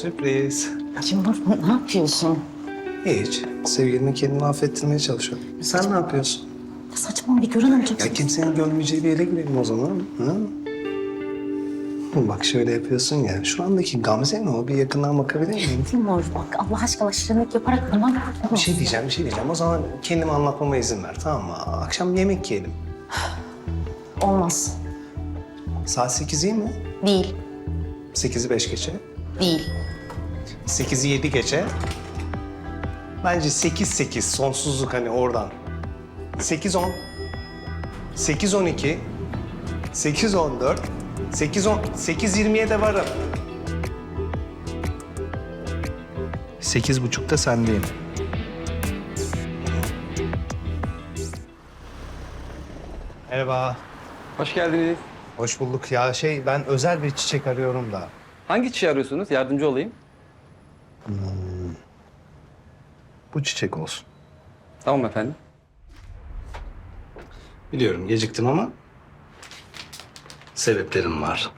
Sürpriz. Timur ne yapıyorsun? Hiç. Sevgilini kendimi affettirmeye çalışıyorum. Sen ne yapıyorsun? Saçma bir gören amcam. Ya kimsenin görmeyeceği bir yere girelim o zaman. Ha? Bak şöyle yapıyorsun ya. Şu andaki Gamze ne o? Bir yakından bakabilir miyim? Timur bak Allah aşkına şirinlik yaparak durma. Bir şey diyeceğim, bir şey diyeceğim. O zaman kendimi anlatmama izin ver tamam mı? Akşam yemek yiyelim. Olmaz. Saat 8 iyi mi? Değil. 8'i 5 geçe. Değil. 8'i 7 geçe. Bence 8-8 sonsuzluk hani oradan. 8-10. 8-12. 8-14. 8-10. 8-20'ye de varım. 8.30'da sendeyim. Merhaba. Hoş geldiniz. Hoş bulduk. Ya şey ben özel bir çiçek arıyorum da. Hangi çiçeği arıyorsunuz? Yardımcı olayım. Bu çiçek olsun. Tamam efendim. Biliyorum geciktim ama sebeplerim var.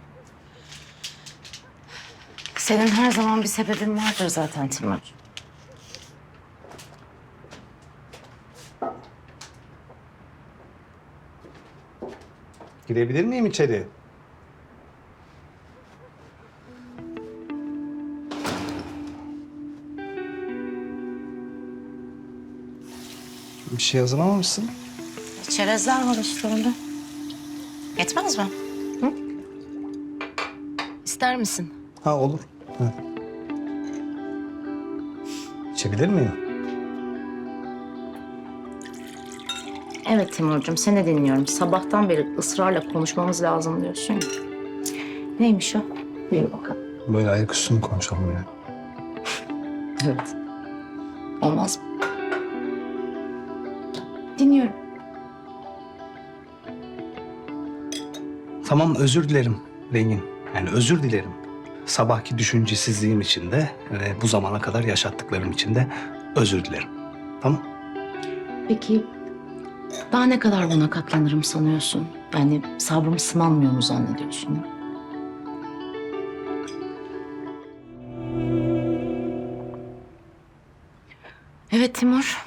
Senin her zaman bir sebebin vardır zaten Timur. Girebilir miyim içeri? Bir şey hazırlamamışsın. Çerezler var üstlerinde. Yetmez mi? Hı? İster misin? Ha olur. Ha. İçebilir miyim? Evet Timurcuğum seni dinliyorum. Sabahtan beri ısrarla konuşmamız lazım diyorsun ya. Neymiş o? Bir bakalım. Böyle ayaküstü mü konuşalım ya? Evet. Olmaz mı? Dinliyorum. Tamam özür dilerim Rengin. Yani özür dilerim. Sabahki düşüncesizliğim için de ve bu zamana kadar yaşattıklarım için de özür dilerim. Tamam? Peki daha ne kadar buna katlanırım sanıyorsun? Yani sabrım sınanmıyor mu zannediyorsun? Evet Timur.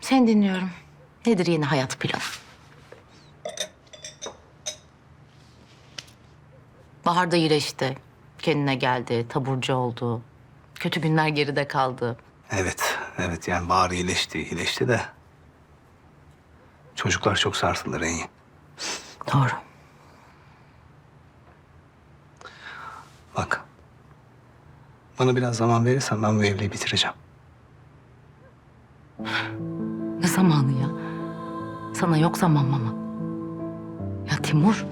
Seni dinliyorum. Nedir yeni hayat planı? Bahar da iyileşti. Kendine geldi, taburcu oldu. Kötü günler geride kaldı. Evet, evet yani Bahar iyileşti, iyileşti de... Çocuklar çok sarsıldı Rengin. Doğru. Bak. Bana biraz zaman verirsen ben bu evliliği bitireceğim. Sana yok zaman mama. Ya Timur,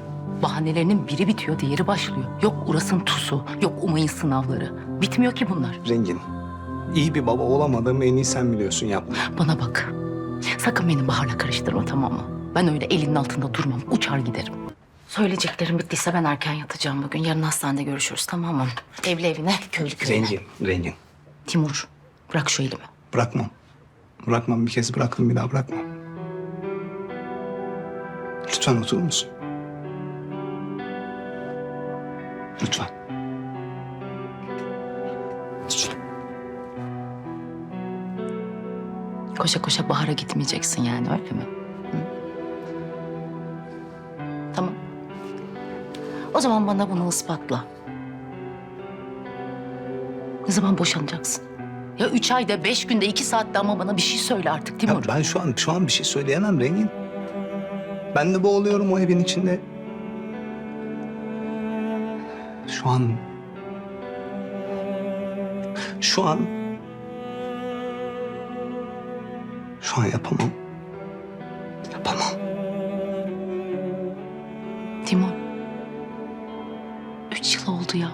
bahanelerinin biri bitiyor, diğeri başlıyor. Yok Uras'ın tusu, yok Umay'ın sınavları. Bitmiyor ki bunlar. Rengin, iyi bir baba olamadığımı en iyi sen biliyorsun yapma. Bana bak. Sakın beni Bahar'la karıştırma tamam mı? Ben öyle elinin altında durmam, uçar giderim. Söyleyeceklerim bittiyse ben erken yatacağım bugün. Yarın hastanede görüşürüz tamam mı? Evli evine, köylü köyüne. Rengin, Rengin. Timur, bırak şu elimi. Bırakmam. Bırakmam. Bir kez bıraktım bir daha bırakmam. Lütfen oturur musun? Lütfen. Lütfen. Koşa koşa Bahar'a gitmeyeceksin yani öyle mi? Hı? Tamam. O zaman bana bunu ispatla. Ne zaman boşanacaksın? Ya üç ayda, beş günde, iki saatte ama bana bir şey söyle artık Ya Timur. ben şu an şu an bir şey söyleyemem Rengin. Ben de boğuluyorum o evin içinde. Şu an... Şu an... Şu an yapamam. Yapamam. Timur. Üç yıl oldu ya.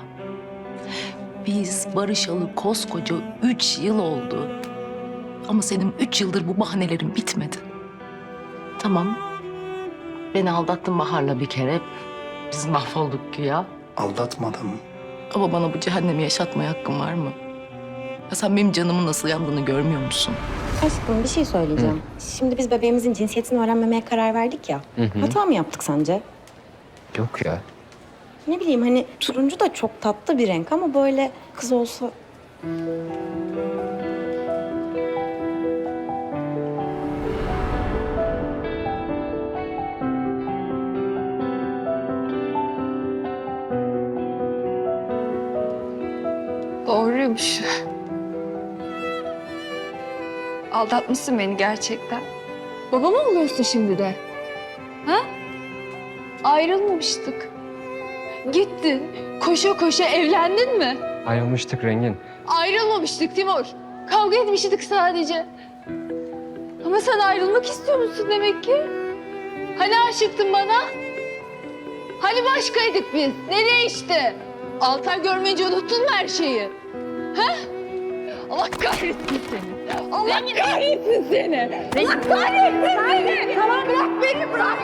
Biz barışalı koskoca üç yıl oldu. Ama senin üç yıldır bu bahanelerin bitmedi. Tamam. Beni aldattın Bahar'la bir kere. Biz mahvolduk güya. Aldatmadım. Ama bana bu cehennemi yaşatmaya hakkın var mı? Ya sen benim canımın nasıl yandığını görmüyor musun? Aşkım bir şey söyleyeceğim. Şimdi biz bebeğimizin cinsiyetini öğrenmemeye karar verdik ya. Hata mı yaptık sence? Yok ya. Ne bileyim hani turuncu da çok tatlı bir renk ama böyle kız olsa... Doğruymuş. Aldatmışsın beni gerçekten. Baba mı oluyorsun şimdi de? Ha? Ayrılmamıştık. Gittin. Koşa koşa evlendin mi? Ayrılmıştık Rengin. Ayrılmamıştık Timur. Kavga etmiştik sadece. Ama sen ayrılmak istiyor musun demek ki? Hani aşıktın bana? Hani başkaydık biz? Ne değişti? Altar görmeyince unuttun mu her şeyi? Ha? Allah kahretsin seni. Allah kahretsin seni. Allah kahretsin seni. Tamam bırak beni bırak.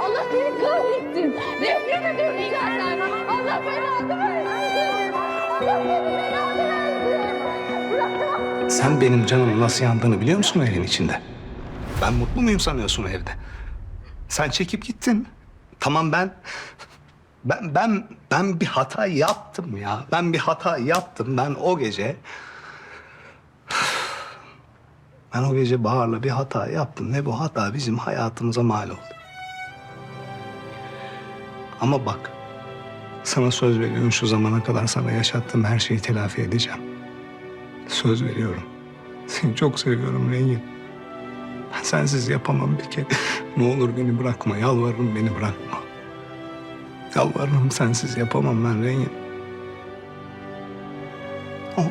Allah seni kahretsin. Nefret ediyorum senden. Allah belanı versin. Allah seni belanı versin. Bırak. Sen benim canımın nasıl yandığını biliyor musun o evin içinde? Ben mutlu muyum sanıyorsun o evde? Sen çekip gittin. Tamam ben ben ben ben bir hata yaptım ya. Ben bir hata yaptım. Ben o gece ben o gece Bahar'la bir hata yaptım ve bu hata bizim hayatımıza mal oldu. Ama bak sana söz veriyorum şu zamana kadar sana yaşattığım her şeyi telafi edeceğim. Söz veriyorum. Seni çok seviyorum Rengin. Ben sensiz yapamam bir kere. Ne olur beni bırakma. Yalvarırım beni bırakma. Yalvarırım sensiz yapamam ben Rengin. Olur.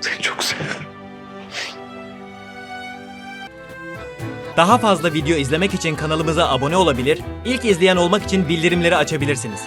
Seni çok seviyorum. Daha fazla video izlemek için kanalımıza abone olabilir, ilk izleyen olmak için bildirimleri açabilirsiniz.